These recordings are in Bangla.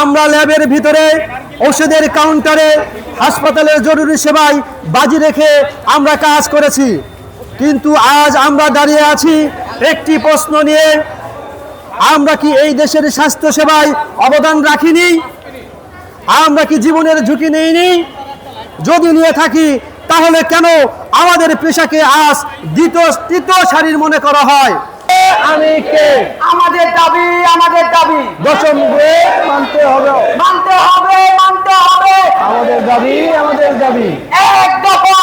আমরা ল্যাবের ভিতরে ওষুধের কাউন্টারে হাসপাতালের জরুরি সেবায় বাজি রেখে আমরা কাজ করেছি। কিন্তু আজ আমরা দাঁড়িয়ে আছি একটি প্রশ্ন নিয়ে। আমরা কি এই দেশের স্বাস্থ্য সেবায় অবদান রাখিনি? আমরা কি জীবনের ঝুঁকি নেইনি? যদি নিয়ে থাকি, তাহলে কেন আমাদের পেশাকে আজ দ্বিতীয়, তৃতীয় সারির মনে করা হয়? আমি কে? আমাদের দাবি আমাদের দাবি। দশম গ্রেড মানতে হবে। মানতে হবে মানতে হবে। আমাদের দাবি আমাদের দাবি। এক দফা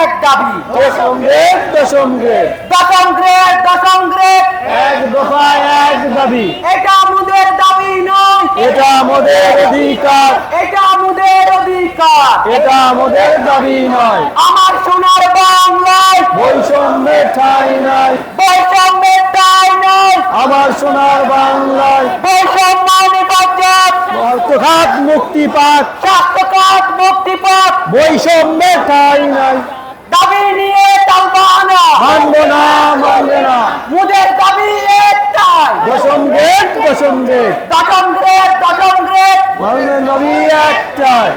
এক দাবি। দশম গ্রেড দশম গ্রেড। দশম গ্রেড দশম গ্রেড। এক দফা এক দাবি। এটা আমাদের দাবি নয়। এটা আমাদের অধিকার। এটা আমাদের অধিকার। এটা আমাদের দাবি নয়। আমার সোনার বাংলায় বৈষম্যের ঠাই নাই। বৈষম্যের আমার সোনার বাংলায় বৈষম্য নিপাত অর্থঘাত মুক্তি পাক স্বাস্থ্যকাত মুক্তিপথ বৈষম্যের ঠাই নাই। দাবি নিয়ে মানব না মানবে না। মুদের দাবি একটাই। দশম গ্রেড দশম গ্রেড। দশম গ্রেড দশম গ্রেড। মানবে নবী একটাই।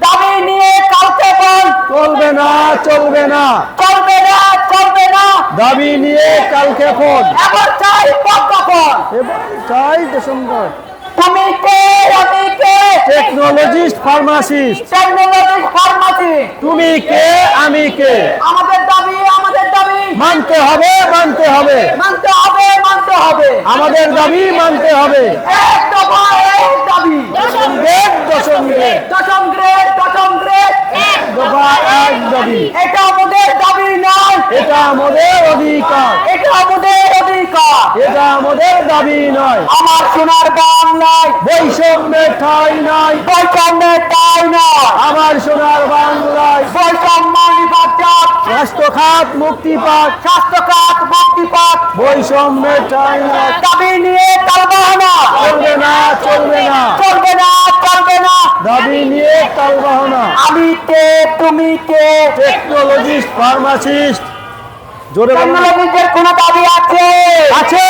দাবি নিয়ে কাউকে বল। চলবে না চলবে না। চলবে না। চলবে না। দাবি নিয়ে কালকে ফোন এবার চাই এবার চাই তুমি কে? আমি কে? টেকনোলজিস্ট ফার্মাসিস্ট টেকনোলজি ফার্মাসি তুমি কে? আমি কে? আমাদের দাবি আমাদের দাবি। মানতে হবে মানতে হবে। মানতে হবে মানতে হবে। আমাদের দাবি মানতে হবে। এক দফা এক দাবি। দশম গ্রেড দশম গ্রেড। দশম গ্রেড দশম গ্রেড। দফা এক দাবি। এটা আমাদের দাবি নয়। এটা আমাদের অধিকার। এটা আমাদের অধিকার। এটা আমাদের দাবি নয়। আমার সোনার বাংলায় বৈষম্যের ঠাই নাই। বৈষম্যের তাই নয় আমার সোনার বাংলায় বৈষম্য নিপাত স্বাস্থ্য খাত মুক্তি পাক। স্বাস্থ্যকাত মুক্তিপথ বৈষম্যের ঠাই নাই। দাবি নিয়ে চলবে না চলবে না। চলবে না চলবে না দাবি নিয়ে তালবাহনা আমি কে তুমি কে টেকনোলজিস্ট ফার্মাসিস্ট জোরে বলুন। টেকনোলজিদের কোনো দাবি আছে আছে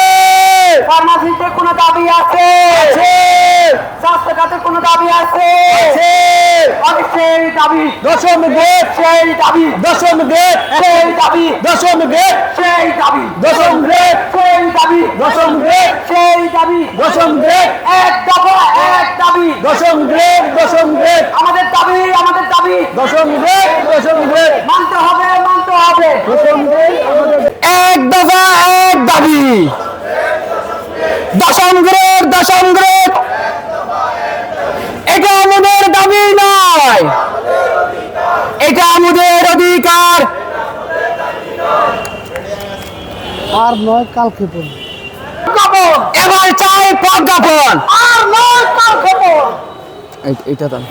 ফার্মাসিস্টের কোনো দাবি আছে আছে স্বাস্থ্য খাতের কোনো দাবি আছে আছে আমি সেই দাবি দশম গ্রেড। সেই দাবি দশম গ্রেড। সেই দাবি দশম গ্রেড। সেই দাবি দশম গ্রেড। সেই দাবি দশম গ্রেড। সেই দাবি দশম গ্রেড। এক দফা এক দাবি। দশম গ্রেড দশম গ্রেড। আমাদের দাবি আমাদের দাবি। দশম গ্রেড দশম গ্রেড মানতে হবে মানতে হবে দশম গ্রেড আমাদের এক দফা এক দাবি দশম গ্রেড দশম গ্রেড এটা আমাদের দাবি নয় এটা আমাদের অধিকার আর নয় কালকে পড়বে। এবার চাই প্রজ্ঞাপন আর নয় কালক্ষেপণ এটা দাম।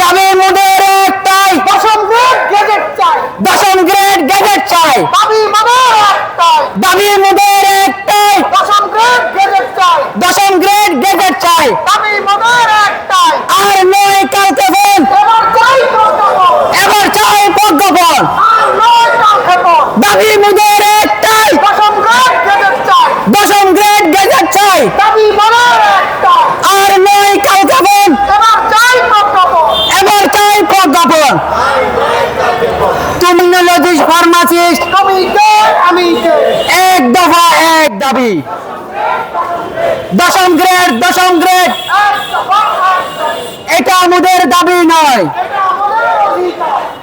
দাবি মোদের একটাই দশম গ্রেড গ্যাজেট চাই। দশম গ্রেড গেজেট চাই। দাবি মোদের একটাই দাবি মোদের একটাই দশম গ্রেড গেজেট চাই দশম গ্রেড গেজেট চাই দাবি মোদের একটাই আর নয় কালকে ফোন এবার চাই প্রজ্ঞাপন এবার চাই প্রজ্ঞাপন আর নয় কালকে ফোন দাবি মোদের একটাই দশম গ্রেড গেজেট চাই দশম গ্রেড গেজেট চাই দাবি আর নয় কালকে ফোন এবার চাই প্রজ্ঞাপন তুমি ফার্মাসিস্ট এক দফা এক দাবি। দশম গ্রেড দশম গ্রেড এটা আমাদের দাবি নয়।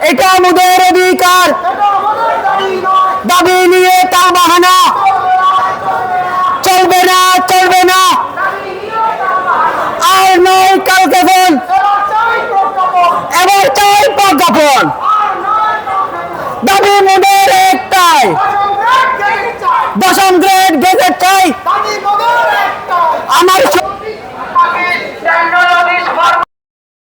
এটা আমাদের অধিকার দাবি নিয়ে তা বাহানা চলবে না চলবে না আর নয় কালকে ফোন এবার চাই প্রজ্ঞাপন দাবি মোদের একটাই দশম গ্রেড গেজেট চাই আমার